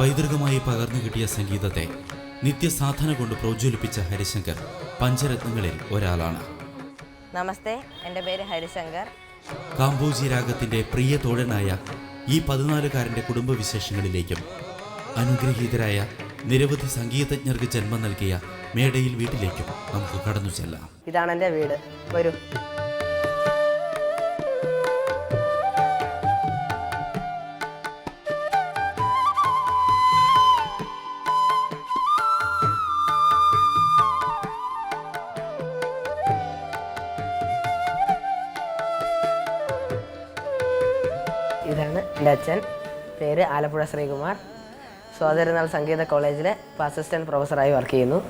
പൈതൃകമായി പകർന്നു കിട്ടിയ സംഗീതത്തെ നിത്യസാധന കൊണ്ട് പ്രോജ്വലിപ്പിച്ച ഹരിശങ്കർ പഞ്ചരത്നങ്ങളിൽ ഒരാളാണ്. നമസ്തേ എന്റെ പേര് ഹരിശങ്കർ. കാംബോജി രാഗത്തിന്റെ പ്രിയ തോഴനായ ഈ പതിനാലുകാരന്റെ കുടുംബവിശേഷങ്ങളിലേക്കും അനുഗ്രഹീതരായ നിരവധി സംഗീതജ്ഞർക്ക് ജന്മം നൽകിയ മേടയിൽ വീട്ടിലേക്കും നമുക്ക് കടന്നു ചെല്ലാം. ഇതാണ് എന്റെ വീട്. വരൂ. ഇതാണ് എന്റെ അച്ഛൻ പേര് ആലപ്പുഴ ശ്രീകുമാർ. സ്വാതന്ത്ര്യനാൾ സംഗീത കോളേജിലെ അസിസ്റ്റന്റ് പ്രൊഫസറായി വർക്ക് ചെയ്യുന്നു.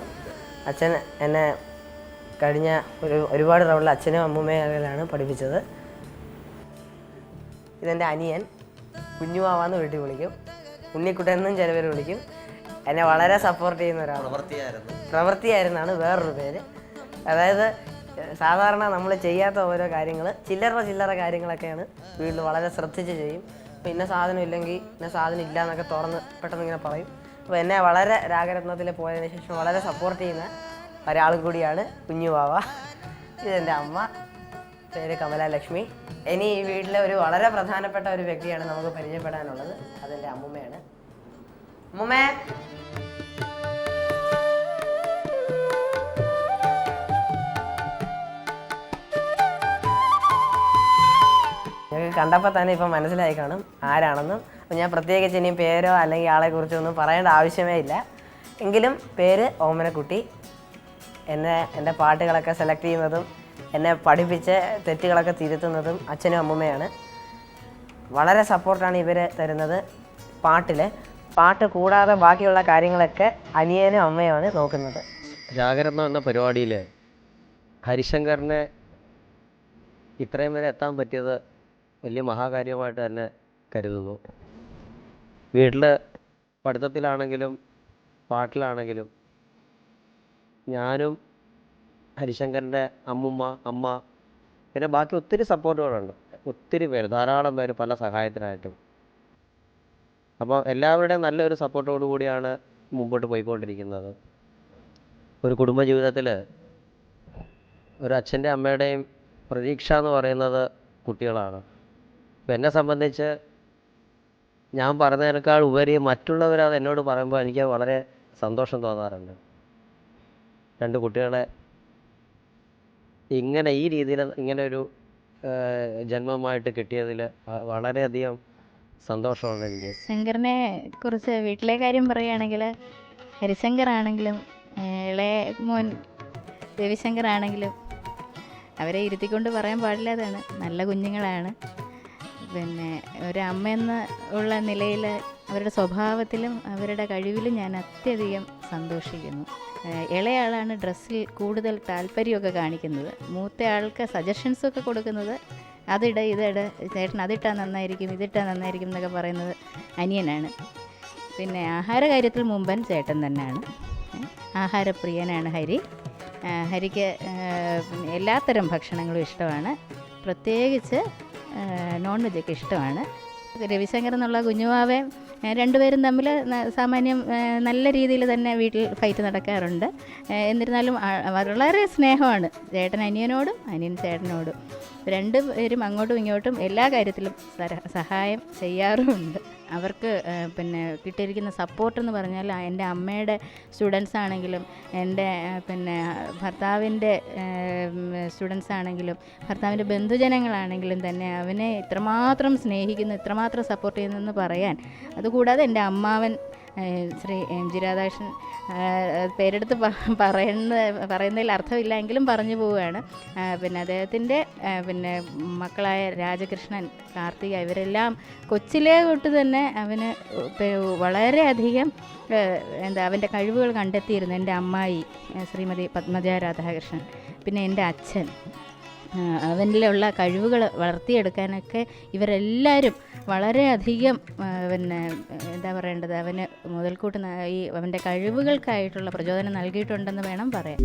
അച്ഛൻ എന്നെ കഴിഞ്ഞ ഒരു ഒരുപാട് തവണ അച്ഛനും അമ്മൂമ്മയിലാണ് പഠിപ്പിച്ചത്. ഇതെന്റെ അനിയൻ. കുഞ്ഞുമാവാന്ന് വീട്ടിൽ വിളിക്കും. ഉണ്ണിക്കുട്ടെന്നും ചില പേര് വിളിക്കും. എന്നെ വളരെ സപ്പോർട്ട് ചെയ്യുന്ന ഒരാളാണ്. പ്രവൃത്തിയായിരുന്നു പ്രവൃത്തിയായിരുന്നാണ് വേറൊരു പേര്. അതായത് സാധാരണ നമ്മൾ ചെയ്യാത്ത ഓരോ കാര്യങ്ങൾ ചില്ലറ ചില്ലറ കാര്യങ്ങളൊക്കെയാണ് വീട്ടിൽ വളരെ ശ്രദ്ധിച്ച് ചെയ്യും. അപ്പോൾ ഇന്ന സാധനം ഇല്ലെങ്കിൽ ഇന്ന സാധനം ഇല്ല എന്നൊക്കെ തുറന്ന് പെട്ടെന്ന് ഇങ്ങനെ പറയും. അപ്പോൾ എന്നെ വളരെ രാഗരത്നത്തിൽ പോയതിന് ശേഷം വളരെ സപ്പോർട്ട് ചെയ്യുന്ന ഒരാളും കൂടിയാണ് കുഞ്ഞു ബാവ ഇതെന്റെ അമ്മ. പേര് കമലാലക്ഷ്മി. ഇനി ഈ വീട്ടിലെ ഒരു വളരെ പ്രധാനപ്പെട്ട ഒരു വ്യക്തിയാണ് നമുക്ക് പരിചയപ്പെടാനുള്ളത്. അതെന്റെ അമ്മുമ്മയാണ്. അമ്മുമ്മേ. കണ്ടപ്പോൾ തന്നെ ഇപ്പം മനസ്സിലായി കാണും ആരാണെന്നും. അപ്പം ഞാൻ പ്രത്യേകിച്ച് ഇനി പേരോ അല്ലെങ്കിൽ ആളെ കുറിച്ചോ ഒന്നും പറയേണ്ട ആവശ്യമേ ഇല്ല. എങ്കിലും പേര് ഓമനക്കുട്ടി. എന്നെ എന്റെ പാട്ടുകളൊക്കെ സെലക്ട് ചെയ്യുന്നതും എന്നെ പഠിപ്പിച്ച് തെറ്റുകളൊക്കെ തിരുത്തുന്നതും അച്ഛനും അമ്മൂമ്മയാണ്. വളരെ സപ്പോർട്ടാണ് ഇവർ തരുന്നത് പാട്ടിൽ പാട്ട് കൂടാതെ ബാക്കിയുള്ള കാര്യങ്ങളൊക്കെ അനിയനും അമ്മയുമാണ് നോക്കുന്നത്. ജാഗരത്നം എന്ന പരിപാടിയിൽ ഹരിശങ്കറിനെ ഇത്രയും വരെ എത്താൻ പറ്റിയത് വലിയ മഹാകാര്യമായിട്ട് തന്നെ കരുതുന്നു. വീട്ടിൽ പഠിത്തത്തിലാണെങ്കിലും പാട്ടിലാണെങ്കിലും ഞാനും ഹരിശങ്കറിന്റെ അമ്മുമ്മ അമ്മ പിന്നെ ബാക്കി ഒത്തിരി സപ്പോർട്ടുകളുണ്ട്. ഒത്തിരി പേര് ധാരാളം പേര് പല സഹായത്തിനായിട്ടും. അപ്പോൾ എല്ലാവരുടെയും നല്ലൊരു സപ്പോർട്ടോടു കൂടിയാണ് മുമ്പോട്ട് പോയിക്കൊണ്ടിരിക്കുന്നത്. ഒരു കുടുംബ കുടുംബജീവിതത്തിൽ ഒരു അച്ഛന്റെ അമ്മയുടെയും പ്രതീക്ഷ എന്ന് പറയുന്നത് കുട്ടികളാണ്. എന്നെ സംബന്ധിച്ച് ഞാൻ പറഞ്ഞതിനേക്കാൾ ഉപരി മറ്റുള്ളവർ അത് എന്നോട് പറയുമ്പോൾ എനിക്ക് വളരെ സന്തോഷം തോന്നാറുണ്ട്. രണ്ട് കുട്ടികളെ ഇങ്ങനെ ഈ രീതിയിൽ ഇങ്ങനെ ഒരു ജന്മമായിട്ട് കിട്ടിയതിൽ വളരെയധികം സന്തോഷമാണ് എനിക്ക്. ശങ്കറിനെ കുറിച്ച് വീട്ടിലെ കാര്യം പറയുകയാണെങ്കിൽ ഹരിശങ്കർ ആണെങ്കിലും ഇളയ മോൻ രവിശങ്കർ ആണെങ്കിലും അവരെ ഇരുത്തിക്കൊണ്ട് പറയാൻ പാടില്ലാതാണ്. നല്ല കുഞ്ഞുങ്ങളാണ്. പിന്നെ ഒരു അമ്മയെന്ന് ഉള്ള നിലയിൽ അവരുടെ സ്വഭാവത്തിലും അവരുടെ കഴിവിലും ഞാൻ അത്യധികം സന്തോഷിക്കുന്നു. ഇളയാളാണ് ഡ്രസ്സിൽ കൂടുതൽ താല്പര്യമൊക്കെ കാണിക്കുന്നത്. മൂത്ത ആൾക്ക് സജഷൻസൊക്കെ കൊടുക്കുന്നത് അതിട ഇതിട ചേട്ടൻ അതിട്ടാൽ നന്നായിരിക്കും ഇതിട്ടാൽ നന്നായിരിക്കും എന്നൊക്കെ പറയുന്നത് അനിയനാണ്. പിന്നെ ആഹാര കാര്യത്തിൽ മുമ്പൻ ചേട്ടൻ തന്നെയാണ്. ആഹാരപ്രിയനാണ് ഹരി. ഹരിക്ക് എല്ലാത്തരം ഭക്ഷണങ്ങളും ഇഷ്ടമാണ്. പ്രത്യേകിച്ച് നോൺ വെജൊക്കെ ഇഷ്ടമാണ്. രവിശങ്കർ എന്നുള്ള കുഞ്ഞുവാവെ രണ്ടുപേരും തമ്മിൽ സാമാന്യം നല്ല രീതിയിൽ തന്നെ വീട്ടിൽ ഫൈറ്റ് നടക്കാറുണ്ട്. എന്നിരുന്നാലും വളരെ സ്നേഹമാണ് ചേട്ടൻ അനിയനോടും അനിയൻ ചേട്ടനോടും. രണ്ടുപേരും അങ്ങോട്ടും ഇങ്ങോട്ടും എല്ലാ കാര്യത്തിലും സഹായം ചെയ്യാറുമുണ്ട്. അവർക്ക് പിന്നെ കിട്ടിയിരിക്കുന്ന സപ്പോർട്ട് എന്ന് പറഞ്ഞാൽ എന്റെ അമ്മയുടെ സ്റ്റുഡൻസ് ആണെങ്കിലും എന്റെ പിന്നെ ഭർത്താവിന്റെ സ്റ്റുഡൻസ് ആണെങ്കിലും ഭർത്താവിന്റെ ബന്ധുജനങ്ങളാണെങ്കിലും തന്നെ അവനെ ഇത്രമാത്രം സ്നേഹിക്കുന്നു ഇത്രമാത്രം സപ്പോർട്ട് ചെയ്യുന്നെന്ന് പറയാൻ. അതുകൂടാതെ എന്റെ അമ്മാവൻ ശ്രീ എം ജി രാധാകൃഷ്ണൻ പേരെടുത്ത് പറയുന്ന പറയുന്നതിൽ അർത്ഥമില്ല എങ്കിലും പറഞ്ഞു പോവുകയാണ്. പിന്നെ അദ്ദേഹത്തിന്റെ പിന്നെ മക്കളായ രാജകൃഷ്ണൻ കാർത്തിക ഇവരെല്ലാം കൊച്ചിലെ തൊട്ട് തന്നെ അവന് വളരെയധികം എന്താ അവന്റെ കഴിവുകൾ കണ്ടെത്തിയിരുന്നു എന്റെ അമ്മായി ശ്രീമതി പത്മജ രാധാകൃഷ്ണൻ പിന്നെ എന്റെ അച്ഛൻ. അവനിലുള്ള കഴിവുകൾ വളർത്തിയെടുക്കാനൊക്കെ ഇവരെല്ലാവരും വളരെയധികം പിന്നെ എന്താ പറയേണ്ടത് അവന് മുതൽക്കൂട്ട് ഈ അവന്റെ കഴിവുകൾക്കായിട്ടുള്ള പ്രചോദനം നൽകിയിട്ടുണ്ടെന്ന് വേണം പറയാൻ.